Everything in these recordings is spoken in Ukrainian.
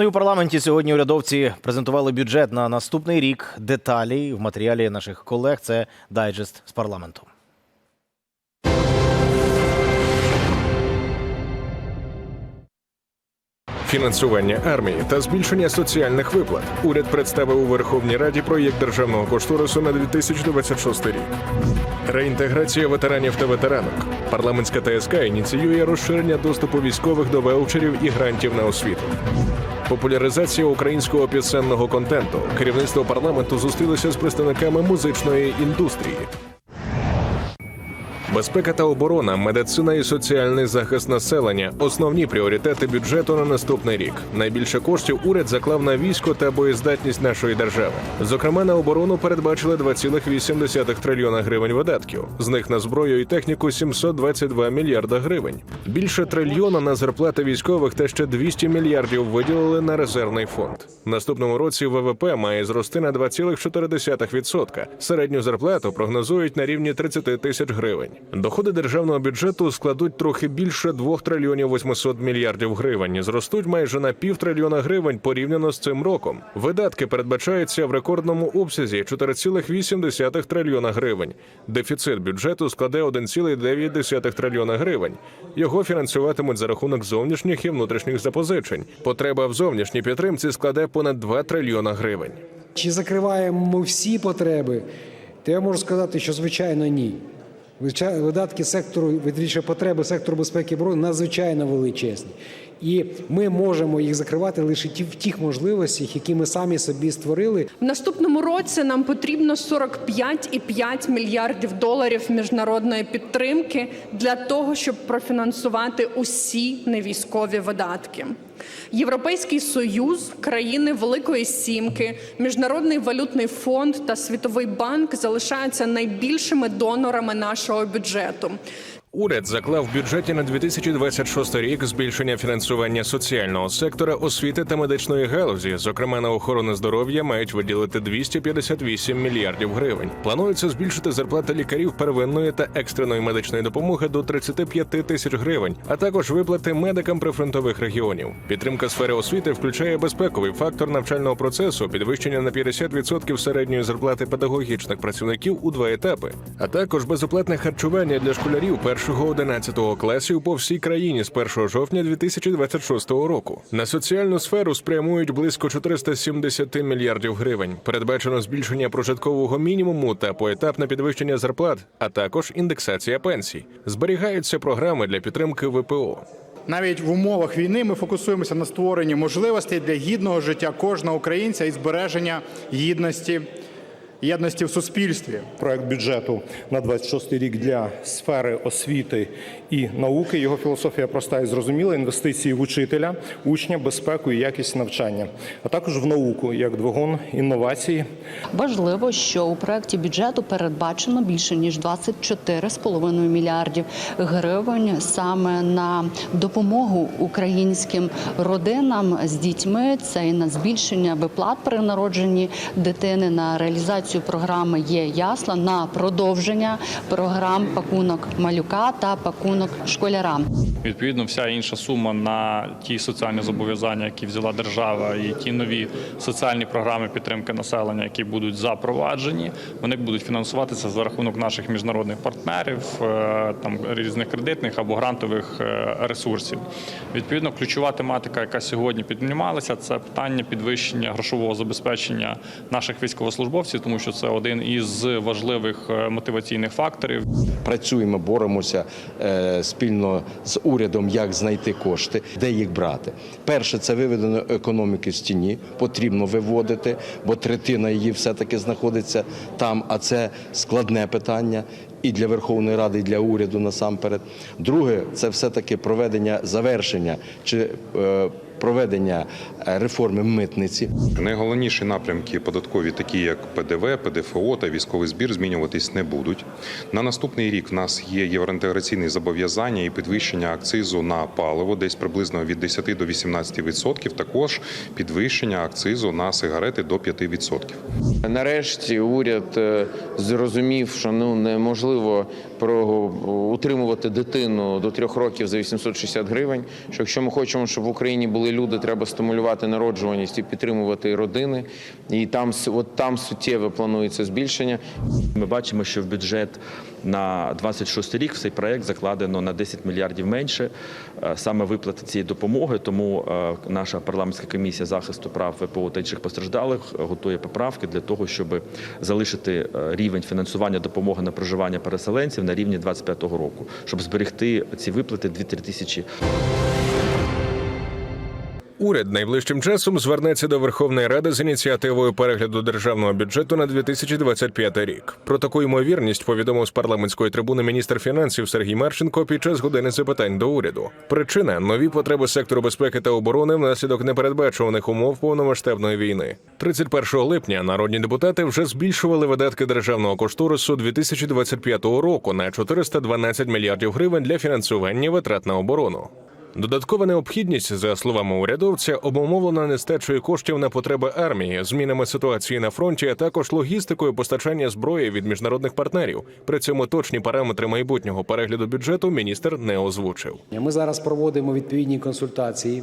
Ну і у парламенті сьогодні урядовці презентували бюджет на наступний рік. Деталі в матеріалі наших колег. Це дайджест з парламенту. Фінансування армії та збільшення соціальних виплат. Уряд представив у Верховній Раді проєкт державного кошторису на 2026 рік. Реінтеграція ветеранів та ветеранок. Парламентська ТСК ініціює розширення доступу військових до ваучерів і грантів на освіту. Популяризація українського пісенного контенту. Керівництво парламенту зустрілося з представниками музичної індустрії. Безпека та оборона, медицина і соціальний захист населення основні пріоритети бюджету на наступний рік. Найбільше коштів уряд заклав на військо та боєздатність нашої держави. Зокрема, на оборону передбачили 2,8 трильйона гривень видатків. З них на зброю і техніку 722 мільярда гривень. Більше трильйона на зарплати військових та ще 200 мільярдів виділили на резервний фонд. Наступному році ВВП має зрости на 2,4%. Середню зарплату прогнозують на рівні 30 тисяч гривень. Доходи державного бюджету складуть трохи більше 2 трильйонів 800 мільярдів гривень. Зростуть майже на пів трильйона гривень порівняно з цим роком. Видатки передбачаються в рекордному обсязі 4,8 трильйона гривень. Дефіцит бюджету складе 1,9 трильйона гривень. Його фінансуватимуть за рахунок зовнішніх і внутрішніх запозичень. Потреба в зовнішній підтримці складе понад 2 трильйона гривень. Чи закриваємо ми всі потреби? То я можу сказати, що звичайно ні. Видатки сектору, відріше потреби сектору безпеки і оборони надзвичайно величезні. І ми можемо їх закривати лише ті- в тих можливостях, які ми самі собі створили. В наступному році нам потрібно 45,5 мільярдів доларів міжнародної підтримки для того, щоб профінансувати усі невійськові видатки. Європейський союз, країни Великої Сімки, Міжнародний валютний фонд та Світовий банк залишаються найбільшими донорами нашого бюджету. Уряд заклав в бюджеті на 2026 рік збільшення фінансування соціального сектора, освіти та медичної галузі. Зокрема, на охорону здоров'я мають виділити 258 мільярдів гривень. Планується збільшити зарплати лікарів первинної та екстреної медичної допомоги до 35 тисяч гривень, а також виплати медикам прифронтових регіонів. Підтримка сфери освіти включає безпековий фактор навчального процесу, підвищення на 50% середньої зарплати педагогічних працівників у два етапи, а також безоплатне харчування для школярів 1-11 класів по всій країні з 1 жовтня 2026 року. На соціальну сферу спрямують близько 470 мільярдів гривень. Передбачено збільшення прожиткового мінімуму та поетапне підвищення зарплат, а також індексація пенсій. Зберігаються програми для підтримки ВПО. Навіть в умовах війни ми фокусуємося на створенні можливостей для гідного життя кожного українця і збереження гідності, єдності в суспільстві. проект бюджету на 26 рік для сфери освіти і науки. Його філософія проста і зрозуміла: інвестиції в учителя, учня, безпеку і якість навчання, а також в науку як двигун інновації. Важливо, що у проєкті бюджету передбачено більше ніж 24,5 мільярдів гривень саме на допомогу українським родинам з дітьми. Це і на збільшення виплат при народженні дитини, на реалізацію програми є ясла, на продовження програм пакунок малюка та пакунок школярам. Відповідно, вся інша сума на ті соціальні зобов'язання, які взяла держава, і ті нові соціальні програми підтримки населення, які будуть запроваджені, вони будуть фінансуватися за рахунок наших міжнародних партнерів, е, там різних кредитних або грантових е, ресурсів. Відповідно, ключова тематика, яка сьогодні піднімалася, це питання підвищення грошового забезпечення наших військовослужбовців, тому що це один із важливих е, мотиваційних факторів. працюємо, боремося спільно з урядом, як знайти кошти, де їх брати. Перше, це виведення економіки з тіні, потрібно виводити, бо третина її все-таки знаходиться там, а це складне питання. І для Верховної Ради, і для уряду насамперед. Друге, це все-таки проведення завершення чи е, проведення е, реформи митниці. Найголовніші напрямки податкові, такі як ПДВ, ПДФО та військовий збір, змінюватись не будуть. На наступний рік в нас є євроінтеграційні зобов'язання і підвищення акцизу на паливо, десь приблизно від 10 до 18%. Також підвищення акцизу на сигарети до 5%. Нарешті уряд е, зрозумів, що ну неможливо про утримувати дитину до трьох років за 860 гривень. Що якщо ми хочемо, щоб в Україні були люди, треба стимулювати народжуваність і підтримувати родини. І там от там суттєве планується збільшення. Ми бачимо, що в бюджет на 26 рік в цей проект закладено на 10 мільярдів менше е, саме виплати цієї допомоги. Тому е, наша парламентська комісія захисту прав ВПО та інших постраждалих готує поправки для того, щоб залишити е, рівень фінансування допомоги на проживання переселенців на рівні 25-го року, щоб зберегти ці виплати 2-3 тисячі Уряд найближчим часом звернеться до Верховної Ради з ініціативою перегляду державного бюджету на 2025 рік. Про таку ймовірність повідомив з парламентської трибуни міністр фінансів Сергій Марченко під час години запитань до уряду. Причина нові потреби сектору безпеки та оборони внаслідок непередбачуваних умов повномасштабної війни. 31 липня народні депутати вже збільшували видатки державного кошторису 2025 року на 412 мільярдів гривень для фінансування витрат на оборону. Додаткова необхідність, за словами урядовця, обумовлена нестачею коштів на потреби армії, змінами ситуації на фронті, а також логістикою постачання зброї від міжнародних партнерів. При цьому точні параметри майбутнього перегляду бюджету міністр не озвучив. Ми зараз проводимо відповідні консультації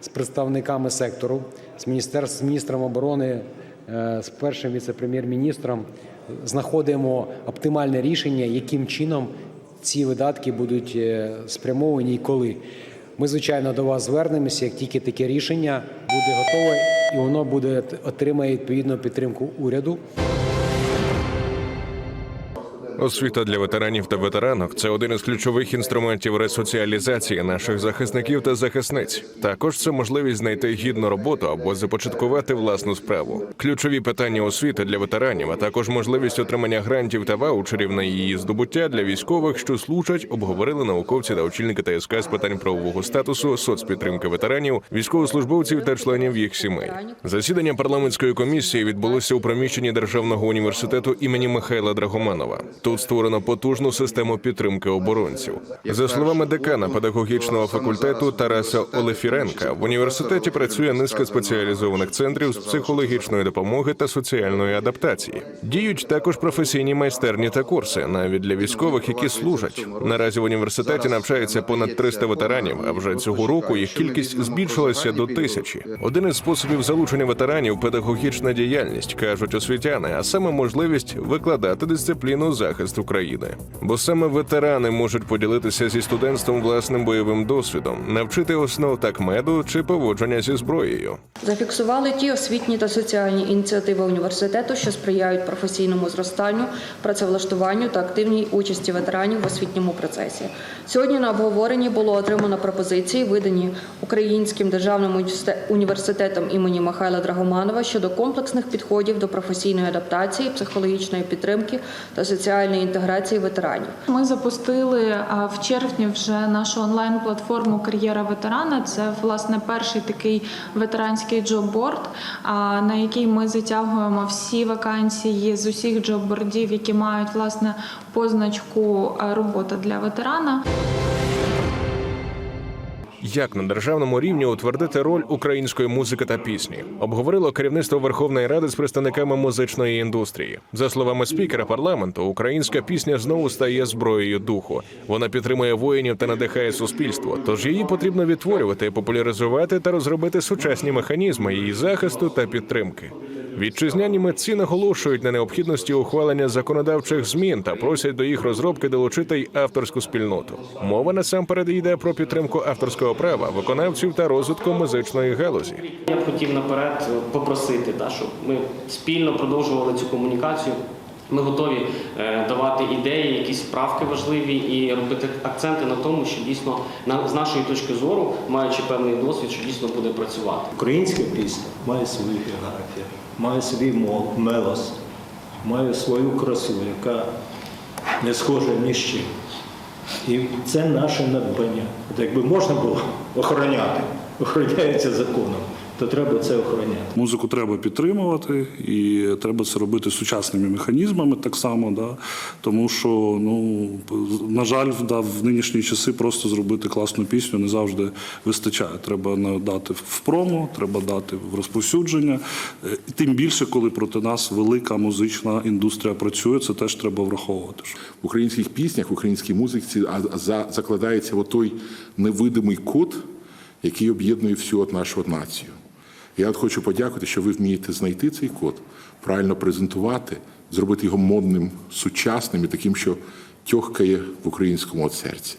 з представниками сектору, з міністерств, з міністром оборони, е, з першим віце-прем'єр-міністром. Знаходимо оптимальне рішення, яким чином ці видатки будуть е, спрямовані і коли. Ми, звичайно, до вас звернемося, як тільки таке рішення буде готове, і воно буде отримає відповідну підтримку уряду. Освіта для ветеранів та ветеранок це один із ключових інструментів ресоціалізації наших захисників та захисниць. Також це можливість знайти гідну роботу або започаткувати власну справу. Ключові питання освіти для ветеранів, а також можливість отримання грантів та ваучерів на її здобуття для військових, що служать, обговорили науковці та очільники ТСК з питань правового статусу, соцпідтримки ветеранів, військовослужбовців та членів їх сімей. Засідання парламентської комісії відбулося у приміщенні Державного університету імені Михайла Драгоманова. Тут створено потужну систему підтримки оборонців. За словами декана педагогічного факультету Тараса Олефіренка, в університеті працює низка спеціалізованих центрів з психологічної допомоги та соціальної адаптації. Діють також професійні майстерні та курси, навіть для військових, які служать. Наразі в університеті навчається понад 300 ветеранів. А вже цього року їх кількість збільшилася до тисячі. Один із способів залучення ветеранів педагогічна діяльність, кажуть освітяни, а саме можливість викладати дисципліну захист України. Бо саме ветерани можуть поділитися зі студентством власним бойовим досвідом, навчити основ такмеду чи поводження зі зброєю. Зафіксували ті освітні та соціальні ініціативи університету, що сприяють професійному зростанню, працевлаштуванню та активній участі ветеранів в освітньому процесі. Сьогодні на обговоренні було отримано пропозиції, видані Українським державним університетом імені Михайла Драгоманова щодо комплексних підходів до професійної адаптації, психологічної підтримки та соціальної інтеграції ветеранів. Ми запустили в червні вже нашу онлайн-платформу Кар'єра ветерана. Це власне перший такий ветеранський джобборд, на який ми затягуємо всі вакансії з усіх джоббордів, які мають власне позначку робота для ветерана. Як на державному рівні утвердити роль української музики та пісні? Обговорило керівництво Верховної Ради з представниками музичної індустрії. За словами спікера парламенту, українська пісня знову стає зброєю духу. Вона підтримує воїнів та надихає суспільство. Тож її потрібно відтворювати, популяризувати та розробити сучасні механізми її захисту та підтримки. Вітчизняні митці наголошують на необхідності ухвалення законодавчих змін та просять до їх розробки долучити й авторську спільноту. Мова насамперед йде про підтримку авторського права, виконавців та розвитку музичної галузі. Я б хотів наперед попросити, та, щоб ми спільно продовжували цю комунікацію. Ми готові е, давати ідеї, якісь справки важливі і робити акценти на тому, що дійсно з нашої точки зору, маючи певний досвід, що дійсно буде працювати. Українська пісня має свою географію, має свій мол, мелос, має свою красу, яка не схожа ні з чим. І це наше надбання. Якби можна було охороняти, охороняється законом. То треба це охороняти. Музику треба підтримувати, і треба це робити сучасними механізмами так само. Да? Тому що, ну, на жаль, да, в нинішні часи просто зробити класну пісню не завжди вистачає. Треба надати в промо, треба дати в розповсюдження. Е, тим більше, коли проти нас велика музична індустрія працює, це теж треба враховувати. В українських піснях, в українській музиці а- за- закладається той невидимий код, який об'єднує всю нашу націю. Я от хочу подякувати, що ви вмієте знайти цей код, правильно презентувати, зробити його модним, сучасним і таким, що тьохкає в українському серці.